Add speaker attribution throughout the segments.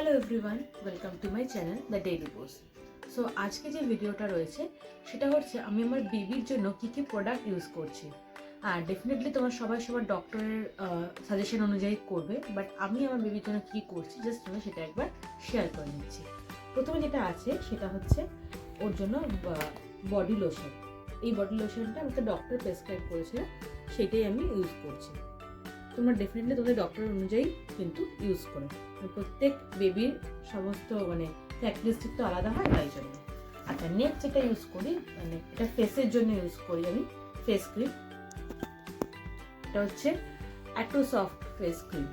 Speaker 1: Hello everyone welcome to my channel the daily post so আজকে যে ভিডিওটা রয়েছে, সেটা হচ্ছে আমি আমার বেবির জন্য কী কী প্রোডাক্ট ইউজ করছি। আর ডেফিনেটলি তোমার সবাই সবার ডক্টরের সাজেশন অনুযায়ী করবে বাট আমি আমার বেবির জন্য কী করছি জাস্ট আমি সেটা একবার শেয়ার করে নিচ্ছি। প্রথমে যেটা আছে, সেটা হচ্ছে ওর জন্য বডি লোশন এই বডি লোশনটা আমাকে ডক্টর প্রেসক্রাইব করেছিল, সেটাই আমি ইউজ করছি। তোমরা ডেফিনেটলি তোমাদের ডক্টর অনুযায়ী কিন্তু ইউজ করো। মানে প্রত্যেক বেবির সমস্ত মানে ক্যারেক্টারিস্টিক তো আলাদা হয়, তাই জন্য। আচ্ছা নেক্সট যেটা ইউজ করি মানে এটা ফেসের জন্য ইউজ করি আমি ফেস ক্রিম এটা হচ্ছে অ্যাটো সফট ফেস ক্রিম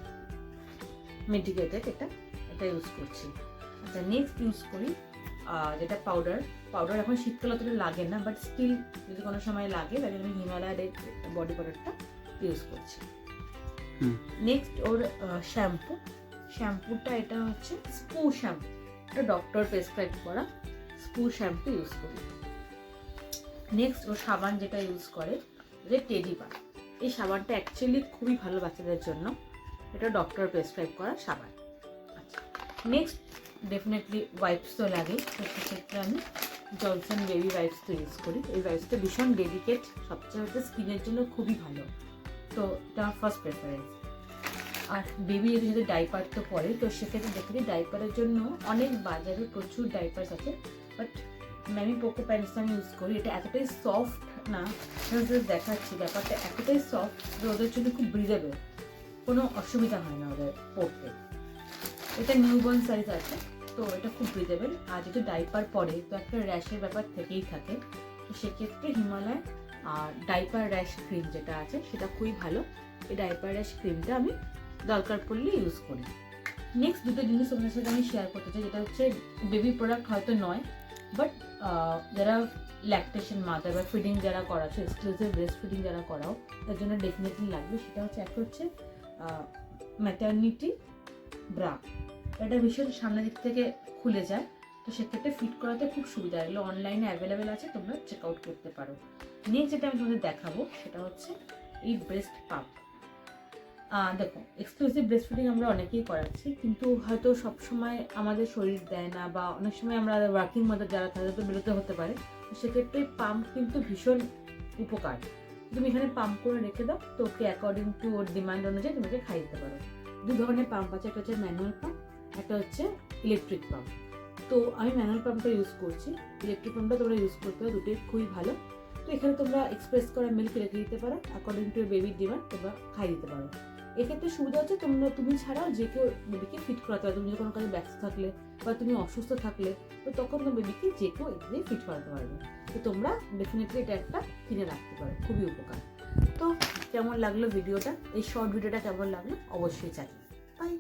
Speaker 1: মেডিকেটেড এটা এটা ইউজ করছি। আচ্ছা নেক্সট ইউজ করি যেটা পাউডার পাউডার এখন শীতকাল অতটা লাগে না বাট স্টিল যদি কোনো সময় লাগে, তাহলে আমি হিমালয়ের বডি পাউডারটা ইউজ করছি। নেক্সট ওর শ্যাম্পু শ্যাম্পুটা এটা হচ্ছে স্পু শ্যাম্পু এটা ডক্টর প্রেসক্রাইব করা স্পু শ্যাম্পু ইউজ করি। নেক্সট ও সাবান যেটা ইউজ করে, যে টেডি বার এই সাবানটা অ্যাকচুয়ালি খুবই ভালো বাচ্চাদের জন্য। এটা ডক্টর প্রেসক্রাইব করা সাবান। নেক্সট ডেফিনেটলি ওয়াইপস তো লাগেই। তো সেক্ষেত্রে আমি জনসন বেবি ওয়াইপস তো ইউজ করি। এই ওয়াইপসটা ভীষণ ডেডিকেট সবচেয়ে হচ্ছে স্কিনের জন্য খুবই ভালো। তো এটা ফার্স্ট প্রেফারেন্স আর বেবি যদি যদি ডাইপার তো পরে, তো সেক্ষেত্রে দেখি ডাইপারের জন্য অনেক বাজারে প্রচুর ডাইপার্স আছে বাট আমি পোকো প্যান্টসটা আমি ইউজ করি। এটা এতটাই সফট না দেখাচ্ছি ব্যাপারটা, এতটাই সফট যে ওদের জন্য খুব ব্রিজেবল কোনো অসুবিধা হয় না ওদের পড়তে এটা নিউবর্ন সাইজ আছে, তো এটা খুব ব্রিজেবল আর যদি ডাইপার পরে, তো একটা র্যাশের ব্যাপার থেকেই থাকে। তো সেক্ষেত্রে হিমালয় আর ডাইপার র্যাশ ক্রিম যেটা আছে, সেটা খুবই ভালো। এই ডাইপার র্যাশ ক্রিমটা আমি দরকার পড়লে ইউজ করি। নেক্সট দুটো জিনিস আপনার সাথে আমি শেয়ার করতে চাই, যেটা হচ্ছে বেবি প্রোডাক্ট হয়তো নয় বাট যারা ল্যাকটেশন মাদার বা ফিডিং যারা করাচ্ছে এক্সক্লুসিভ ব্রেস্ট ফিডিং যারা করাও, তার জন্য ডেফিনেটলি লাগবে। সেটা হচ্ছে, একটা হচ্ছে ম্যাটার্নিটি ব্রা এটা ভীষণ সামনের দিক থেকে খুলে যায়। তো সেক্ষেত্রে ফিট করাতে খুব সুবিধা, এগুলো অনলাইনে অ্যাভেলেবেল আছে, তোমরা চেক আউট করতে পারো। নেক্সট যেটা আমি তোমাদের দেখাবো, সেটা হচ্ছে এই ব্রেস্ট পাম্প দেখো এক্সক্লুসিভ ব্রেস্ট ফিডিং আমরা অনেকেই করাচ্ছি, কিন্তু হয়তো সব সময় আমাদের শরীর দেয় না বা অনেক সময় আমরা ওয়ার্কিং মাদার যারা, তাদের তো বেরোতে হতে পারে। তো সেক্ষেত্রে পাম্প কিন্তু ভীষণ উপকার। তুমি এখানে পাম্প করে রেখে দাও, তো ওকে অ্যাকর্ডিং টু ওর ডিমান্ড অনুযায়ী তোমাকে খাই দিতে পারো। দু ধরনের পাম্প আছে, একটা হচ্ছে ম্যানুয়াল পাম্প একটা হচ্ছে ইলেকট্রিক পাম্প তো আমি ম্যানুয়াল পাম্পটা ইউজ করছি। ইলেকট্রিক পাম্পটা তোমরা ইউজ করতে পারো, দুটোই খুবই ভালো। তো এখানে তোমরা এক্সপ্রেস করা মিল্ক রেখে দিতে পারো অ্যাকর্ডিং টু বেবির ডিমান্ড তোমরা খাই দিতে পারো। এক্ষেত্রে সুবিধা হচ্ছে তোমরা, তুমি ছাড়াও যে কেউ বেবিকে ফিট করাতে পারো। তুমি যদি কোনো কাজে ব্যস্ত থাকলে বা তুমি অসুস্থ থাকলে, তো তখন তোমার বেবিকে যে কেউ এখানে ফিট করাতে পারবে। তো তোমরা ডেফিনেটলি এটা একটা কিনে রাখতে পারো, খুবই উপকার। তো কেমন লাগল ভিডিওটা এই শর্ট ভিডিওটা কেমন লাগল? অবশ্যই জানি বাই